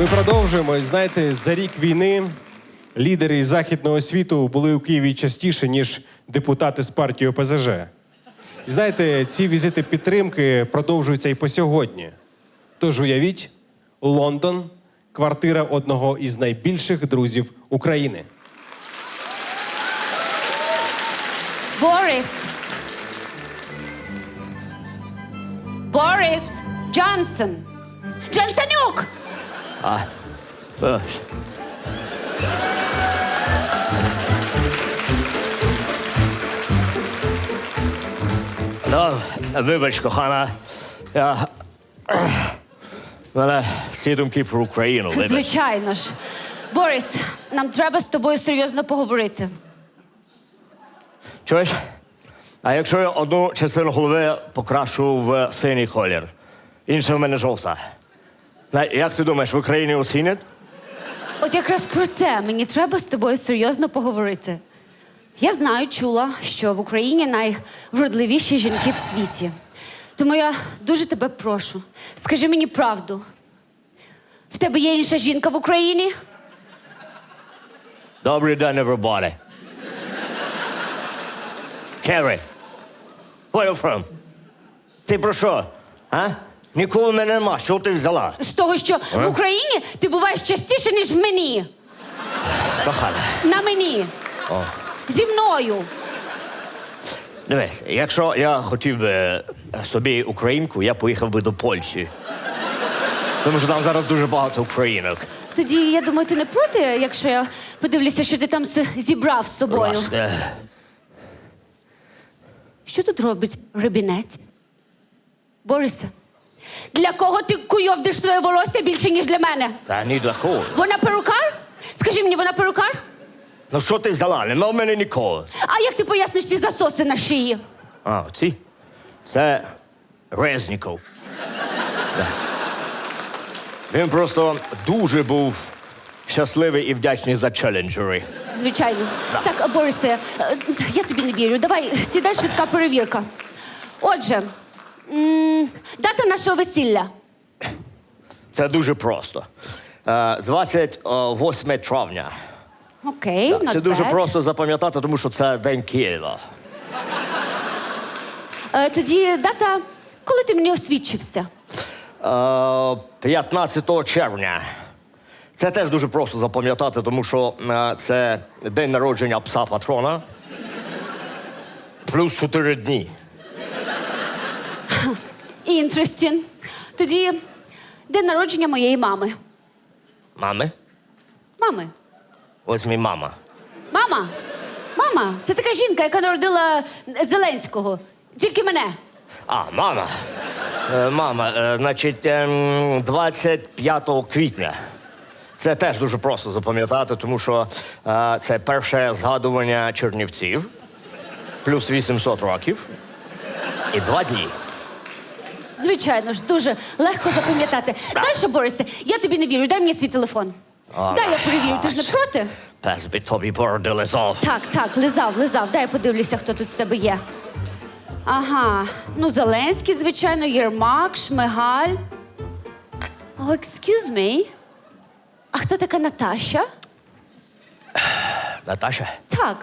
Ми продовжуємо. І знаєте, за рік війни лідери західного світу були у Києві частіше, ніж депутати з партії ОПЗЖ. І знаєте, ці візити підтримки продовжуються і по сьогодні. Тож уявіть, Лондон квартира одного із найбільших друзів України. Борис. Борис Джонсон. Джонсонюк! Е, Ну, вибач, кохана. Я... У мене всі думки про Україну. Вибач. Звичайно ж. Борис, нам треба з тобою серйозно поговорити. Чуєш? А якщо я одну частину голови покрашу в синій колір, інша в мене жовта. Як ти думаєш, в Україні оцінять? От якраз про це мені треба з тобою серйозно поговорити. Я знаю, чула, що в Україні найвродливіші жінки в світі. Тому я дуже тебе прошу, скажи мені правду. В тебе є інша жінка в Україні? Добрий день, everybody. Керрі, where you from? Ти про що? А? Ніколи мене нема. Що ти взяла? З того, що в Україні ти буваєш частіше, ніж в мені. Кохана. На мені. Зі мною. Дивись, якщо я хотів би собі українку, я поїхав би до Польщі. Тому що там зараз дуже багато українок. Тоді я думаю, ти не проти, якщо я подивлюся, що ти там с- зібрав з собою. Раз, е, Що тут робить рибінець? Борисе, для кого ти куйовдиш своє волосся більше, ніж для мене? Та ні для кого. Вона перукар? Скажи мені, вона перукар? Ну що ти взяла? Нема в мене нікого. А як ти поясниш ці засоси на шиї? А, ці? Це Резніков. Да. Він просто дуже був щасливий і вдячний за челенджери. Звичайно. Так, Борисе, е, я тобі не вірю. Давай, сідай швидка перевірка. Отже, м, дата нашого весілля. Це дуже просто. Е, 28 травня. Окей, Це not дуже bad. просто запам'ятати, тому що це День Києва. Е, Тоді дата, коли ти мені освідчився? Е, 15 червня. Це теж дуже просто запам'ятати, тому що е, це день народження пса патрона. Плюс 4 дні. Інтерестін. Тоді день народження моєї мами. Мами? Мами. Ось мій мама. Мама. Мама, це така жінка, яка народила Зеленського. Тільки мене. А, мама. Е, мама, е, значить, ем, 25 квітня. Це теж дуже просто запам'ятати, тому що е, це перше згадування Чернівців, плюс 800 років і два дні. Звичайно ж, дуже легко запам'ятати. Знаєш, що, Борисе, я тобі не вірю. Дай мені свій телефон. Дай я перевірю. Ти ж не проти? Пес би тобі бороди лизав. Так, так, лизав, лизав. Дай я подивлюся, хто тут в тебе є. Ага. Ну, Зеленський, звичайно, Єрмак, Шмигаль. О, excuse me. А хто така Наташа? Наташа? Так.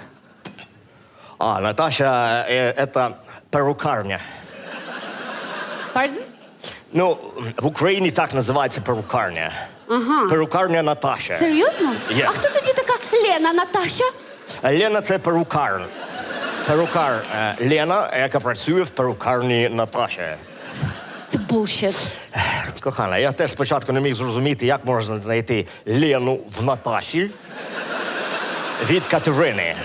А, Наташа, е, це перукарня. Pardon? Ну, в Україні так називається перукарня. Ага. Перукарня Наташа. Серйозно? Є. А хто тоді така Лена Наташа? Лена це перукар. Перукар е, Лена, яка працює в перукарні Наташі. Це bullshit. Кохана, я теж спочатку не міг зрозуміти, як можна знайти Лену в Наташі від Катерини.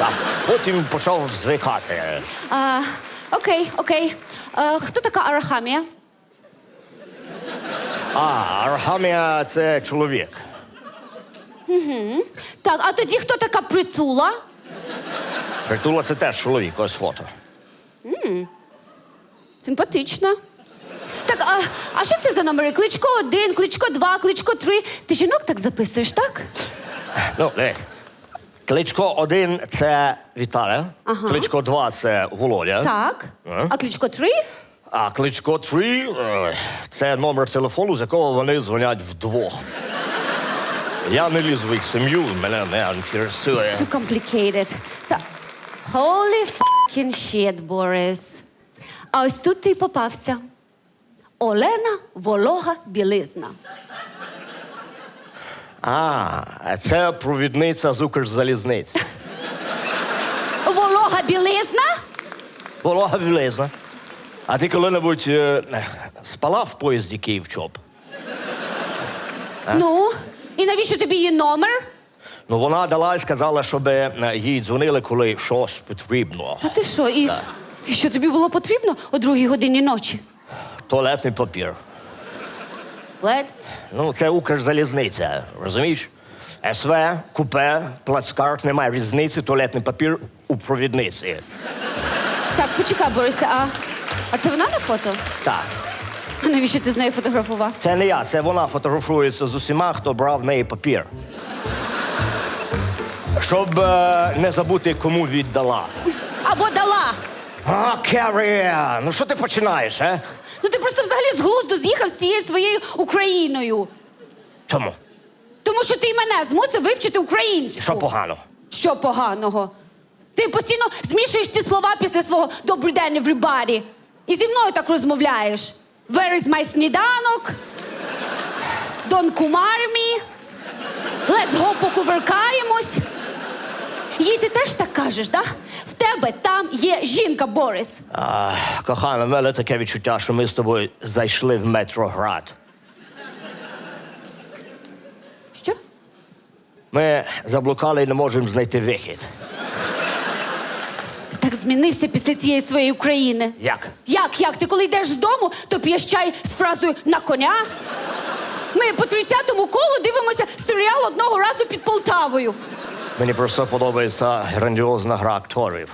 А потім почав звикати. А, окей, окей. А, хто така Арахамія? А, Архамія це чоловік. Так, а тоді хто така притула? Притула це теж чоловік, ось фото. Симпатична. Так, а, а що це за номери? Кличко один, кличко два, кличко три. Ти жінок так записуєш, так? Ну, дивись. Кличко один це Віталя, Ага. кличко два це Володя. Так. А кличко три? А кличко 3 е, це номер телефону, з якого вони дзвонять вдвох. Я не лізу в їх сім'ю, мене не інтересує. Too complicated. Та holy fucking shit, Борис. А ось тут ти й попався. Олена волога білизна. А, це провідниця з Укрзалізниці. Волога білизна? Волога білизна. А ти коли-небудь е, спала в поїзді Київ-Чоп? Ну, і навіщо тобі її номер? Ну, вона дала і сказала, щоб е, їй дзвонили, коли щось потрібно. Та ти що? І, і що тобі було потрібно о другій годині ночі? Туалетний папір. Лед? Ну, це Укрзалізниця, розумієш? СВ, купе, плацкарт, немає різниці, туалетний папір у провідниці. Так, почекай, Борисе, а, а це вона на фото? Так. А навіщо ти з нею фотографував? Це не я, це вона фотографується з усіма, хто брав в неї папір. Щоб е, не забути, кому віддала. Або дала. А, Керрі, ну що ти починаєш, е? Ну ти просто взагалі з глузду з'їхав з цією своєю Україною. Чому? Тому що ти мене змусив вивчити українську. Що погано? Що поганого? Ти постійно змішуєш ці слова після свого «Добрий день, everybody». І зі мною так розмовляєш. Where is my сніданок? Don't kumar me. Let's go покувыркаємось. Їй ти теж так кажеш, да? В тебе там є жінка, Борис. А, кохана, в мене таке відчуття, що ми з тобою зайшли в Метроград. Що? Ми заблукали і не можемо знайти вихід. Ти так змінився після цієї своєї України. Як? Як, як? Ти коли йдеш з дому, то п'єш чай з фразою на коня. Ми по 30-му колу дивимося серіал одного разу під Полтавою. Мені просто подобається грандіозна гра акторів.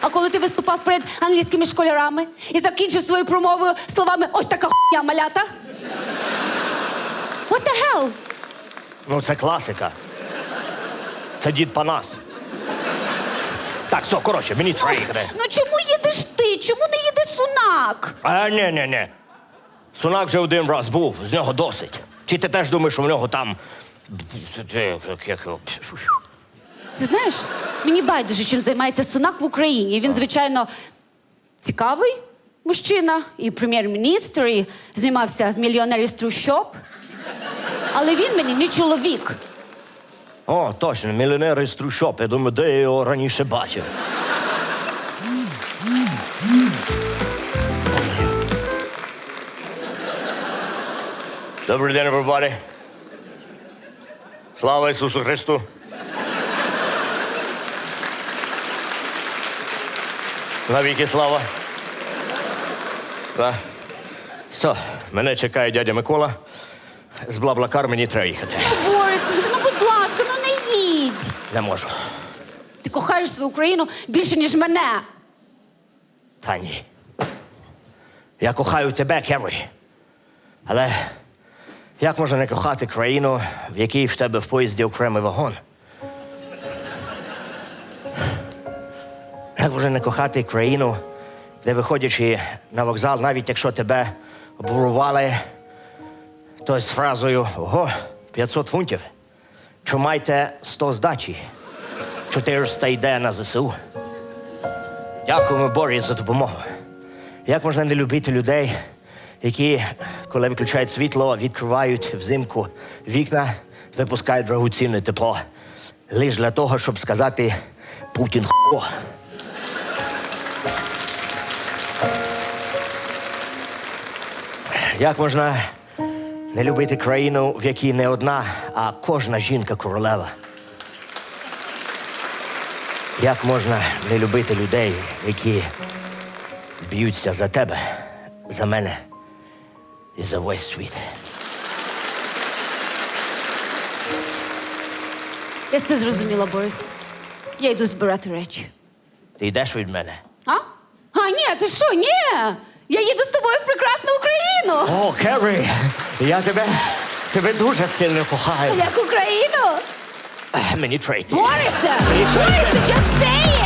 А коли ти виступав перед англійськими школярами і закінчив свою промову словами ось така хуйня малята. What the hell? Ну, це класика. Це дід Панас. Так, все, коротше, мені треба їхати. Ну чому їдеш ти? Чому не їде сунак? А, ні, ні, ні. Сунак вже один раз був, з нього досить. Чи ти теж думаєш, що в нього там. Ти знаєш, мені байдуже, чим займається сунак в Україні. Він, звичайно, цікавий мужчина, і прем'єр-міністр, і знімався в мільйонері з трущоб. Але він мені не чоловік. О, точно, мільйонер із трущоб. Я думаю, де я його раніше бачив. Добрий день, everybody. Слава Ісусу Христу. Навіки слава. Да. Все, мене чекає дядя Микола. З Блаблакар мені треба їхати. Борис, ну будь ласка, ну не їдь. Не можу. Ти кохаєш свою Україну більше, ніж мене. Та ні. Я кохаю тебе, Керрі. Але як можна не кохати країну, в якій в тебе в поїзді окремий вагон? Як можна не кохати країну, де виходячи на вокзал, навіть якщо тебе обурували, то з фразою Ого, 500 фунтів. Чи майте 100 здачі? 400 йде на ЗСУ. Дякуємо Борі за допомогу. Як можна не любити людей, які, коли виключають світло, відкривають взимку вікна, випускають дорогоцінне тепло. Лиш для того, щоб сказати Путін хо. Як можна не любити країну, в якій не одна, а кожна жінка королева? Як можна не любити людей, які б'ються за тебе, за мене і за весь світ? Я все зрозуміла, Борис. Я йду збирати речі. Ти йдеш від мене? А? А, ні, ти що? Ні! Я їду з тобою в прекрасну Україну! О, Керрі, я тебе, тебе дуже сильно кохаю. Як Україну? Мені трейти. Борисе! Мені це- Борисе, just say